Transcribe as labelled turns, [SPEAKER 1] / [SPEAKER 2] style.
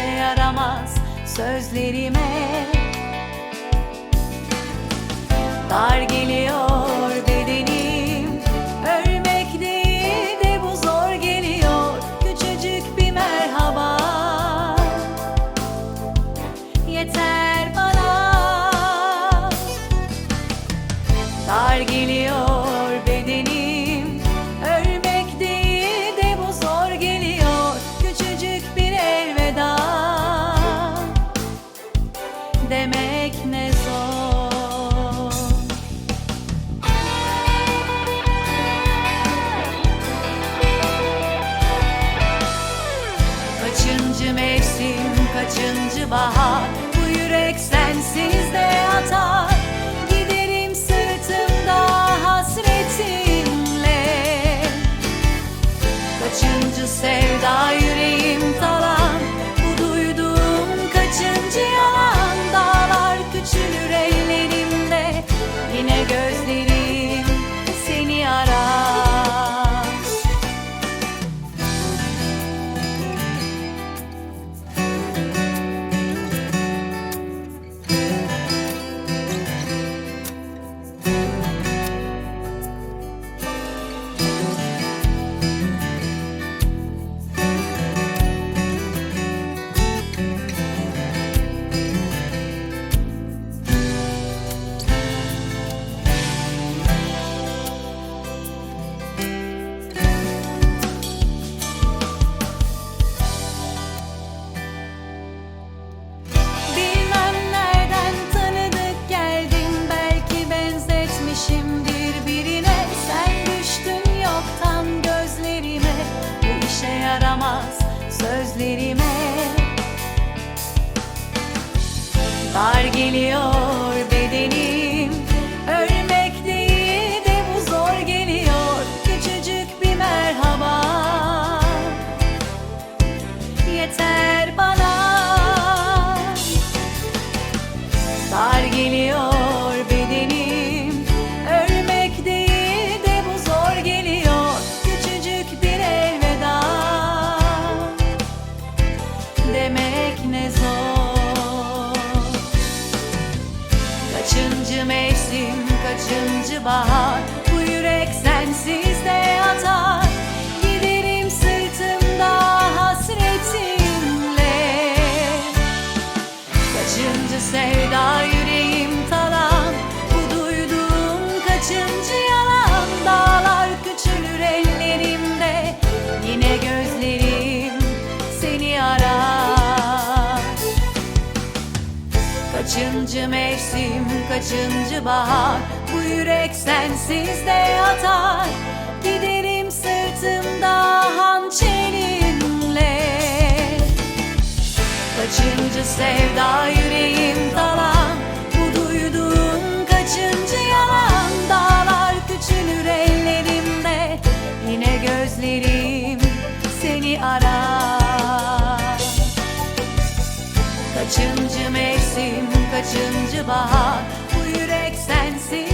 [SPEAKER 1] işe yaramaz sözlerime. Dar geliyor Dar geliyor. mevsim kaçıncı bahar? Bu yürek sensiz de atar. Giderim sırtımda hasretimle Kaçıncı sevda Kaçıncı mevsim, kaçıncı bahar? Bu yürek sensiz de atar. Giderim sırtımda hançerinle Kaçıncı sevda Kaçıncı mevsim, kaçıncı bahar? Bu yürek sensin.